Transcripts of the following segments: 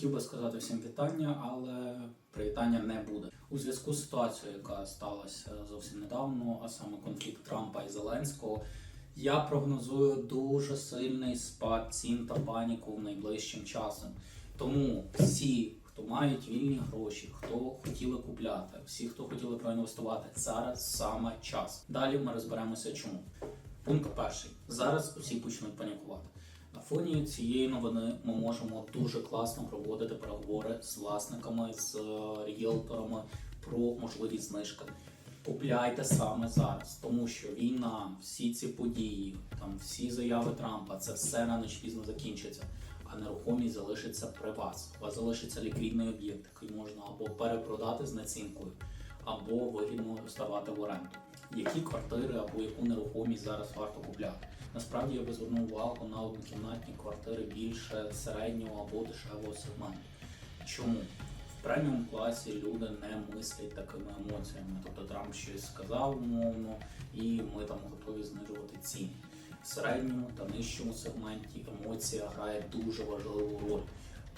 Хотів би сказати всім вітання, але привітання не буде. У зв'язку з ситуацією, яка сталася зовсім недавно, а саме конфлікт Трампа і Зеленського, я прогнозую дуже сильний спад цін та паніку в найближчим часом. Тому всі, хто мають вільні гроші, хто хотіли купляти, всі, хто хотіли проінвестувати, зараз саме час. Далі ми розберемося, чому. Пункт перший. Зараз усі почнуть панікувати. На фоні цієї новини ми можемо дуже класно проводити переговори з власниками, з е, ріелторами про можливі знижки. Купляйте саме зараз, тому що війна, всі ці події, там всі заяви Трампа, це все рано чи пізно закінчиться. А нерухомість залишиться при вас. У вас залишиться ліквідний об'єкт, який можна або перепродати з націнкою, або вигідно здавати в оренду. Які квартири або яку нерухомість зараз варто купляти? Насправді я би звернув увагу на однокімнатні квартири більше середнього або дешевого сегменту. Чому? В преміум класі люди не мислять такими емоціями. Тобто Трамп щось сказав умовно, і ми там готові знижувати ціни. В середньому та нижчому сегменті емоція грає дуже важливу роль.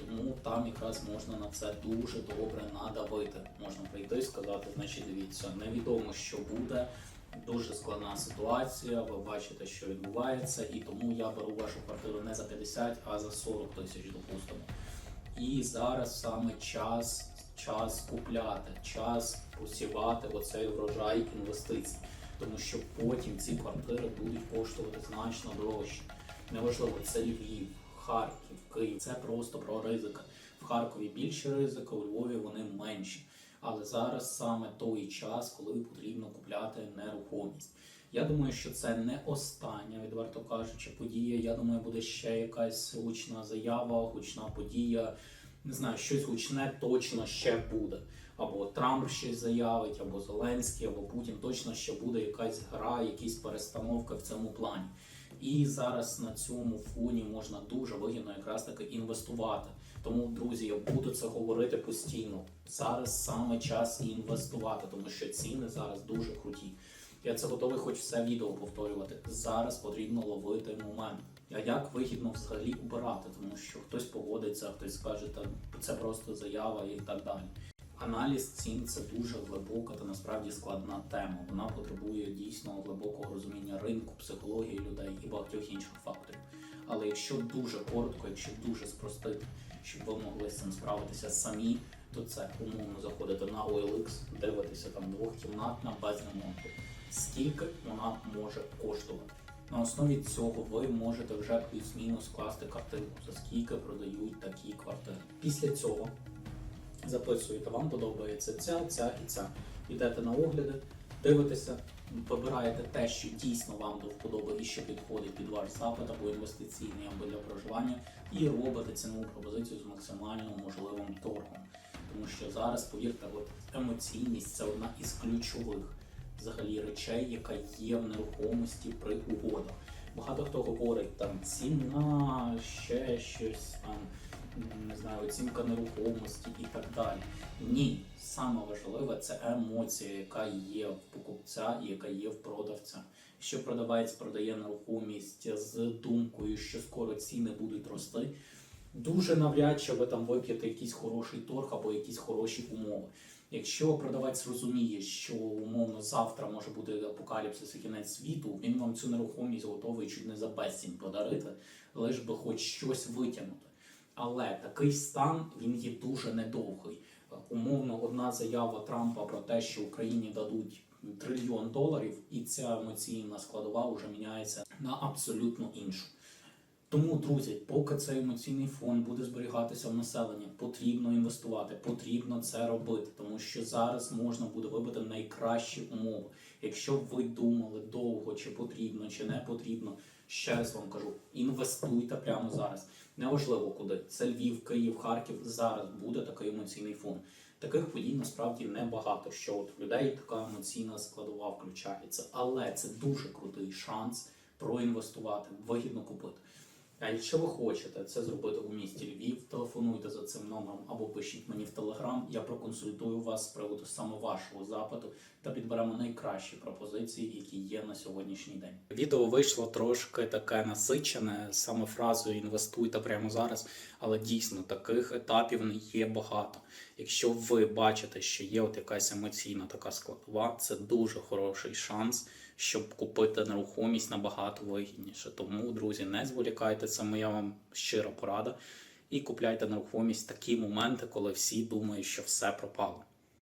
Тому там якраз можна на це дуже добре надавити. Можна прийти і сказати, значить, дивіться, невідомо, що буде. Дуже складна ситуація. Ви бачите, що відбувається, і тому я беру вашу квартиру не за 50, а за 40 тисяч, допустимо. І зараз саме час, час купляти, час посівати оцей врожай інвестицій, тому що потім ці квартири будуть коштувати значно дорожче. Неважливо, це Львів, Харків, Київ. Це просто про ризики. В Харкові більше ризики, у Львові вони менші. Але зараз саме той час, коли потрібно купляти нерухомість. Я думаю, що це не остання, відверто кажучи, подія. Я думаю, буде ще якась гучна заява, гучна подія. Не знаю, щось гучне точно ще буде. Або Трамп щось заявить, або Зеленський, або Путін. Точно ще буде якась гра, якісь перестановки в цьому плані. І зараз на цьому фоні можна дуже вигідно якраз таки інвестувати. Тому, друзі, я буду це говорити постійно. Зараз саме час інвестувати, тому що ціни зараз дуже круті. Я це готовий хоч все відео повторювати. Зараз потрібно ловити момент. А як вигідно взагалі обирати, тому що хтось погодиться, хтось скаже, та це просто заява і так далі. Аналіз цін це дуже глибока та насправді складна тема. Вона потребує дійсно глибокого розуміння ринку, психології людей і багатьох інших факторів. Але якщо дуже коротко, якщо дуже спростити, щоб ви могли з цим справитися самі, то це умовно заходити на OLX, дивитися там двохкімнатна без ремонту. Скільки вона може коштувати? На основі цього ви можете вже плюс-мінус скласти картинку, за скільки продають такі квартири. Після цього записуєте, вам подобається ця, ця і ця. Йдете на огляди, дивитеся, вибираєте те, що дійсно вам до вподоби і що підходить під ваш запит або інвестиційний, або для проживання, і робите цінову пропозицію з максимально можливим торгом. Тому що зараз, повірте, от емоційність це одна із ключових взагалі речей, яка є в нерухомості при угодах. Багато хто говорить там ціна, ще щось там не знаю, оцінка нерухомості і так далі. Ні, саме важливе це емоція, яка є в покупця і яка є в продавця. Якщо продавець продає нерухомість з думкою, що скоро ціни будуть рости. Дуже навряд чи ви там вип'єте якийсь хороший торг або якісь хороші умови. Якщо продавець розуміє, що умовно завтра може бути апокаліпсис і кінець світу, він вам цю нерухомість готовий чуть не за безцінь подарити, лиш би хоч щось витягнути. Але такий стан він є дуже недовгий. Умовно, одна заява Трампа про те, що Україні дадуть трильйон доларів, і ця емоційна складова вже міняється на абсолютно іншу. Тому, друзі, поки цей емоційний фон буде зберігатися в населенні, потрібно інвестувати, потрібно це робити, тому що зараз можна буде вибити найкращі умови. Якщо ви думали довго, чи потрібно, чи не потрібно, ще раз вам кажу: інвестуйте прямо зараз. Неважливо куди. Це Львів, Київ, Харків. Зараз буде такий емоційний фон. Таких подій насправді небагато. Що от людей така емоційна складова включається, але це дуже крутий шанс проінвестувати, вигідно купити. А якщо ви хочете це зробити у місті Львів, телефонуйте за цим номером або пишіть мені в телеграм. Я проконсультую вас з приводу саме вашого запиту та підберемо найкращі пропозиції, які є на сьогоднішній день. Відео вийшло трошки таке насичене, саме фразою інвестуйте прямо зараз, але дійсно таких етапів не є багато. Якщо ви бачите, що є от якась емоційна така складова, це дуже хороший шанс, щоб купити нерухомість набагато вигідніше. Тому, друзі, не зволікайте, це моя вам щира порада. І купляйте нерухомість такі моменти, коли всі думають, що все пропало.